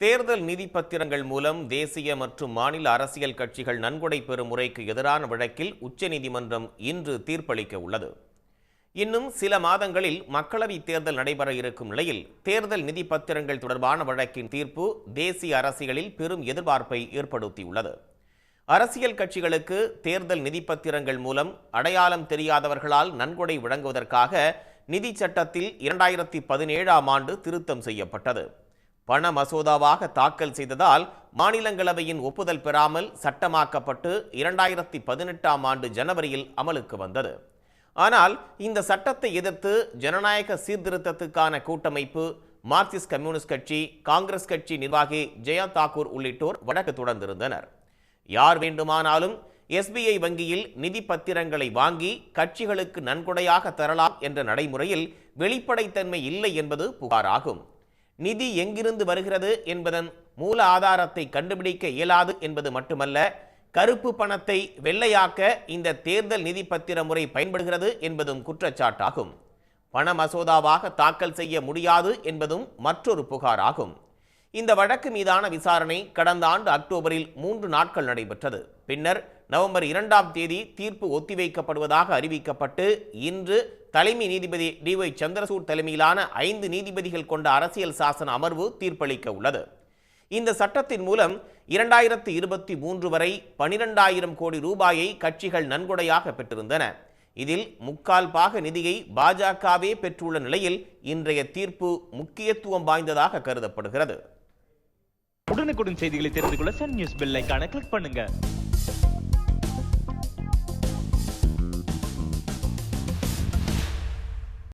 தேர்தல் நிதி பத்திரங்கள் மூலம் தேசிய மற்றும் மாநில அரசியல் கட்சிகள் நன்கொடை பெறும் முறைக்கு எதிரான வழக்கில் உச்சநீதிமன்றம் இன்று தீர்ப்பளிக்க உள்ளது. இன்னும் சில மாதங்களில் மக்களவைத் தேர்தல் நடைபெற இருக்கும் நிலையில் தேர்தல் நிதி பத்திரங்கள் தொடர்பான வழக்கின் தீர்ப்பு தேசிய அரசியலில் பெரும் எதிர்பார்ப்பை ஏற்படுத்தியுள்ளது. அரசியல் கட்சிகளுக்கு தேர்தல் நிதி பத்திரங்கள் மூலம் அடையாளம் தெரியாதவர்களால் நன்கொடை வழங்குவதற்காக நிதி சட்டத்தில் இரண்டாயிரத்தி பதினேழாம் ஆண்டு திருத்தம் செய்யப்பட்டது. பண மசோதாவாக தாக்கல் செய்ததால் மாநிலங்களவையின் ஒப்புதல் பெறாமல் சட்டமாக்கப்பட்டு இரண்டாயிரத்தி பதினெட்டாம் ஆண்டு ஜனவரியில் அமலுக்கு வந்தது. ஆனால் இந்த சட்டத்தை எதிர்த்து ஜனநாயக சீர்திருத்தத்துக்கான கூட்டமைப்பு மார்க்சிஸ்ட் கம்யூனிஸ்ட் கட்சி காங்கிரஸ் கட்சி நிர்வாகி ஜெயா தாக்கூர் உள்ளிட்டோர் வழக்கு தொடர்ந்திருந்தனர். யார் வேண்டுமானாலும் எஸ்பிஐ வங்கியில் நிதி பத்திரங்களை வாங்கி கட்சிகளுக்கு நன்கொடையாக தரலாம் என்ற நடைமுறையில் வெளிப்படைத்தன்மை இல்லை என்பது புகாராகும். நிதி எங்கிருந்து வருகிறது என்பதன் மூல ஆதாரத்தை கண்டுபிடிக்க இயலாது என்பது மட்டுமல்ல கருப்பு பணத்தை வெள்ளையாக்க இந்த தேர்தல் நிதி பத்திர முறை பயன்படுகிறது என்பதும் குற்றச்சாட்டாகும். பண மசோதாவாக தாக்கல் செய்ய முடியாது என்பதும் மற்றொரு புகாராகும். இந்த வழக்கு மீதான விசாரணை கடந்த ஆண்டு அக்டோபரில் மூன்று நாட்கள் நடைபெற்றது. பின்னர் நவம்பர் இரண்டாம் தேதி தீர்ப்பு ஒத்திவைக்கப்படுவதாக அறிவிக்கப்பட்டு இன்று தலைமை நீதிபதி டி ஒய் சந்திரசூட் தலைமையிலான ஐந்து நீதிபதிகள் கொண்ட அரசியல் சாசன அமர்வு தீர்ப்பளிக்க உள்ளது. இந்த சட்டத்தின் மூலம் இரண்டாயிரத்தி இருபத்தி மூன்று வரை பனிரெண்டாயிரம் கோடி ரூபாயை கட்சிகள் நன்கொடையாக பெற்றிருந்தன. இதில் முக்கால் பாக நிதியை பாஜகவே பெற்றுள்ள நிலையில் இன்றைய தீர்ப்பு முக்கியத்துவம் வாய்ந்ததாக கருதப்படுகிறது. உடனுக்குடன் செய்திகளை தெரிந்து கொள்ள சன் நியூஸ் பெல் கிளிக் பண்ணுங்க.